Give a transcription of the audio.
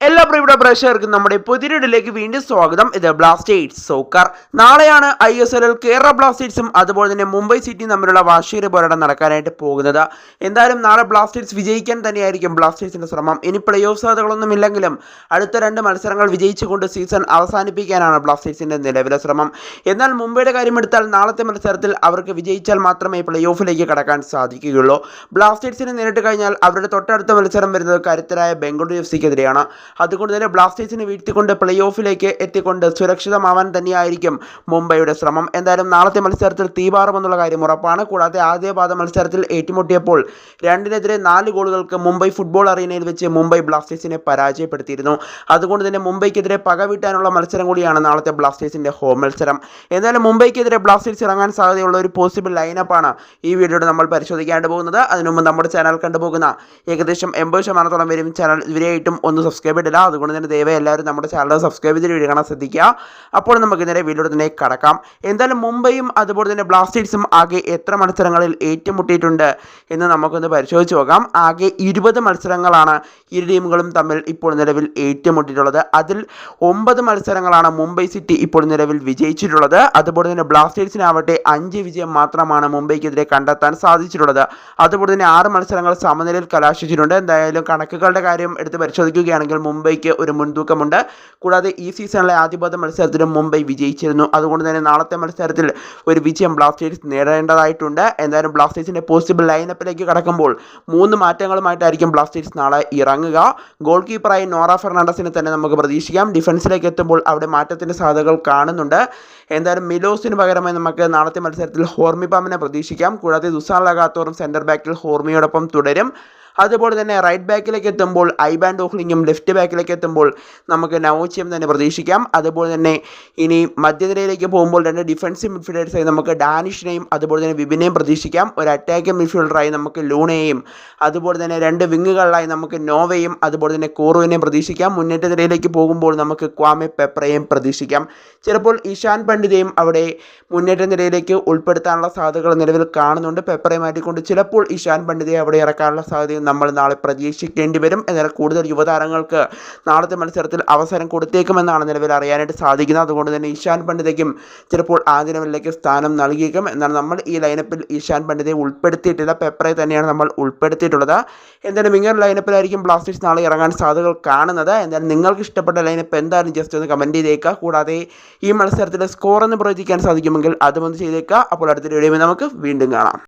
é എല്ലാ പ്രിയപ്പെട്ട പ്രേക്ഷകർക്കും നമ്മുടെ പുതിരിടിലേക്ക് വീണ്ടും സ്വാഗതം. ഇത് ബ്ലാസ്റ്റേഴ്സ് സോക്കർ നാളെയാണ് ഐ എസ് എല്ലിൽ കേരള ബ്ലാസ്റ്റേഴ്സും അതുപോലെ തന്നെ മുംബൈ സിറ്റിയും തമ്മിലുള്ള വാർഷിക പോരാട്ടം നടക്കാനായിട്ട് പോകുന്നത്. എന്തായാലും നാളെ ബ്ലാസ്റ്റേഴ്സ് വിജയിക്കാൻ തന്നെയായിരിക്കും ബ്ലാസ്റ്റേഴ്സിന്റെ ശ്രമം. ഇനി പ്ലേ ഓഫ് സാധ്യതകളൊന്നും ഇല്ലെങ്കിലും അടുത്ത രണ്ട് മത്സരങ്ങൾ വിജയിച്ചുകൊണ്ട് സീസൺ അവസാനിപ്പിക്കാനാണ് ബ്ലാസ്റ്റേഴ്സിന്റെ നിലവിലെ ശ്രമം. എന്നാൽ മുംബൈയുടെ കാര്യമെടുത്താൽ നാളത്തെ മത്സരത്തിൽ അവർക്ക് വിജയിച്ചാൽ മാത്രമേ പ്ലേ ഓഫിലേക്ക് കടക്കാൻ സാധിക്കുകയുള്ളൂ. ബ്ലാസ്റ്റേഴ്സിനെ നേരിട്ട് കഴിഞ്ഞാൽ അവരുടെ തൊട്ടടുത്ത മത്സരം വരുന്നത് കരുത്തരായ ബംഗളൂരു എഫ് സിക്കെതിരെയാണ് അതുകൊണ്ട് തന്നെ ബ്ലാസ്റ്റേഴ്സിനെ വീഴ്ത്തിക്കൊണ്ട് പ്ലേ ഓഫിലേക്ക് എത്തിക്കൊണ്ട് സുരക്ഷിതമാവാൻ തന്നെയായിരിക്കും മുംബൈയുടെ ശ്രമം. എന്തായാലും നാളത്തെ മത്സരത്തിൽ തീപാറുമെന്നുള്ള കാര്യം ഉറപ്പാണ്. കൂടാതെ ആദ്യ പാദ മത്സരത്തിൽ ഏറ്റുമുട്ടിയപ്പോൾ രണ്ടിനെതിരെ നാല് ഗോളുകൾക്ക് മുംബൈ ഫുട്ബോൾ അറീനയിൽ വെച്ച് മുംബൈ ബ്ലാസ്റ്റേഴ്സിനെ പരാജയപ്പെടുത്തിയിരുന്നു. അതുകൊണ്ട് തന്നെ മുംബൈക്കെതിരെ പകവീട്ടാനുള്ള മത്സരം കൂടിയാണ് നാളത്തെ ബ്ലാസ്റ്റേഴ്സിന്റെ ഹോം മത്സരം. എന്തായാലും മുംബൈക്കെതിരെ ബ്ലാസ്റ്റേഴ്സ് ഇറങ്ങാൻ സാധ്യതയുള്ള ഒരു പോസിബിൾ ലൈനപ്പാണ് ഈ വീഡിയോയുടെ നമ്മൾ പരിശോധിക്കാണ്ട് പോകുന്നത്. അതിനുമുമ്പ് നമ്മുടെ ചാനൽ കണ്ടുപോകുന്ന ഏകദേശം എൺപത് ശതമാനത്തോളം വരും ചാനൽ ഇതുവരെയായിട്ടും ഒന്ന് സബ്സ്ക്രൈബ് ചെയ്തിട്ടില്ല അതുകൊണ്ട് തന്നെ ദയവായി എല്ലാവരും നമ്മുടെ ചാനൽ സബ്സ്ക്രൈബ് ചെയ്ത് വീഡിയോ കാണാൻ ശ്രദ്ധിക്കുക. അപ്പോൾ നമുക്ക് നേരെ വീഡിയോയുടെ തന്നെ കടക്കാം. എന്തായാലും മുംബൈയും അതുപോലെ തന്നെ ബ്ലാസ്റ്റേഴ്സും ആകെ എത്ര മത്സരങ്ങളിൽ ഏറ്റുമുട്ടിയിട്ടുണ്ട് എന്ന് നമുക്കൊന്ന് പരിശോധിച്ച് നോക്കാം. ആകെ ഇരുപത് മത്സരങ്ങളാണ് ഇരു ടീമുകളും തമ്മിൽ ഇപ്പോൾ നിലവിൽ ഏറ്റുമുട്ടിയിട്ടുള്ളത്. അതിൽ ഒമ്പത് മത്സരങ്ങളാണ് മുംബൈ സിറ്റി ഇപ്പോൾ നിലവിൽ വിജയിച്ചിട്ടുള്ളത്. അതുപോലെ തന്നെ ബ്ലാസ്റ്റേഴ്സിനാവട്ടെ അഞ്ച് വിജയം മാത്രമാണ് മുംബൈക്കെതിരെ കണ്ടെത്താൻ സാധിച്ചിട്ടുള്ളത്. അതുപോലെ തന്നെ ആറ് മത്സരങ്ങൾ സമനിലയിൽ കലാശിച്ചിട്ടുണ്ട്. എന്തായാലും കണക്കുകളുടെ കാര്യം എടുത്ത് പരിശോധിക്കുകയാണെങ്കിൽ മുംബൈക്ക് ഒരു മുൻതൂക്കമുണ്ട്. കൂടാതെ ഈ സീസണിലെ ആദ്യപാദ മത്സരത്തിലും മുംബൈ വിജയിച്ചിരുന്നു. അതുകൊണ്ട് തന്നെ നാളത്തെ മത്സരത്തിൽ ഒരു വിജയം ബ്ലാസ്റ്റേഴ്സ് നേടേണ്ടതായിട്ടുണ്ട്. എന്തായാലും ബ്ലാസ്റ്റേഴ്സിന്റെ പോസിബിൾ ലൈനപ്പിലേക്ക് കടക്കുമ്പോൾ മൂന്ന് മാറ്റങ്ങളുമായിട്ടായിരിക്കും ബ്ലാസ്റ്റേഴ്സ് നാളെ ഇറങ്ങുക. ഗോൾ കീപ്പറായി നോറ ഫെർണാണ്ടസിനെ തന്നെ നമുക്ക് പ്രതീക്ഷിക്കാം. ഡിഫൻസിലേക്ക് എത്തുമ്പോൾ അവിടെ മാറ്റത്തിന്റെ സാധ്യതകൾ കാണുന്നുണ്ട്. എന്തായാലും മിലോസിന് പകരമായി നമുക്ക് നാളത്തെ മത്സരത്തിൽ ഹോർമിപാമിനെ പ്രതീക്ഷിക്കാം. കൂടാതെ ദുസാൻ ലഗാത്തോറും സെന്റർ ബാക്കിൽ ഹോർമിയോടൊപ്പം തുടരും. അതുപോലെ തന്നെ റൈറ്റ് ബാക്കിലേക്ക് എത്തുമ്പോൾ ഐബാൻ ഡോഹ്ലിങ്ങും ലെഫ്റ്റ് ബാക്കിലേക്ക് എത്തുമ്പോൾ നമുക്ക് നവോച്ചയും തന്നെ പ്രതീക്ഷിക്കാം. അതുപോലെ തന്നെ ഇനി മധ്യനിരയിലേക്ക് പോകുമ്പോൾ രണ്ട് ഡിഫൻസീവ് മിഡ്ഫീൽഡേഴ്സായി നമുക്ക് ഡാനിഷിനെയും അതുപോലെ തന്നെ വിപിനെയും പ്രതീക്ഷിക്കാം. ഒരു അറ്റാക്കിംഗ് മിഡ്ഫീൽഡറായി നമുക്ക് ലൂണയെയും അതുപോലെ തന്നെ രണ്ട് വിങ്ങുകളിലായി നമുക്ക് നോവയും അതുപോലെ തന്നെ കോറുവിനെയും പ്രതീക്ഷിക്കാം. മുന്നേറ്റ നിരയിലേക്ക് പോകുമ്പോൾ നമുക്ക് ക്വാമെ പെപ്രയെയും പ്രതീക്ഷിക്കാം. ചിലപ്പോൾ ഇഷാൻ പണ്ഡിതയും അവിടെ മുന്നേറ്റ നിരയിലേക്ക് ഉൾപ്പെടുത്താനുള്ള സാധ്യതകൾ നിലവിൽ കാണുന്നുണ്ട്. പെപ്പറെ മാറ്റിക്കൊണ്ട് ചിലപ്പോൾ ഇഷാൻ പണ്ഡിതയെ അവിടെ ഇറക്കാനുള്ള സാധ്യതയും നമ്മൾ നാളെ പ്രതീക്ഷിക്കേണ്ടി വരും. എന്നാൽ കൂടുതൽ യുവതാരങ്ങൾക്ക് നാളത്തെ മത്സരത്തിൽ അവസരം കൊടുത്തേക്കുമെന്നാണ് നിലവിൽ അറിയാനായിട്ട് സാധിക്കുന്നത്. അതുകൊണ്ട് തന്നെ ഇഷാൻ പണ്ഡിതയ്ക്കും ചിലപ്പോൾ ആദ്യ ലെവലിലേക്ക് സ്ഥാനം നൽകിയേക്കും. എന്നാൽ നമ്മൾ ഈ ലൈനപ്പിൽ ഇഷാൻ പണ്ഡിതയെ ഉൾപ്പെടുത്തിയിട്ടില്ല. പെപ്പറെ തന്നെയാണ് നമ്മൾ ഉൾപ്പെടുത്തിയിട്ടുള്ളത്. എന്തായാലും ഇങ്ങനെ ലൈനപ്പിലായിരിക്കും ബ്ലാസ്റ്റേഴ്സ് നാളെ ഇറങ്ങാൻ സാധ്യതകൾ കാണുന്നത്. എന്തായാലും നിങ്ങൾക്ക് ഇഷ്ടപ്പെട്ട ലൈനപ്പ് എന്തായാലും ജസ്റ്റ് ഒന്ന് കമന്റ് ചെയ്തേക്കുക. കൂടാതെ ഈ മത്സരത്തിലെ സ്കോർ ഒന്ന് പ്രവചിക്കാൻ സാധിക്കുമെങ്കിൽ അതും ഒന്ന് ചെയ്തേക്കുക. അപ്പോൾ അടുത്ത വീഡിയോ നമുക്ക് വീണ്ടും കാണാം.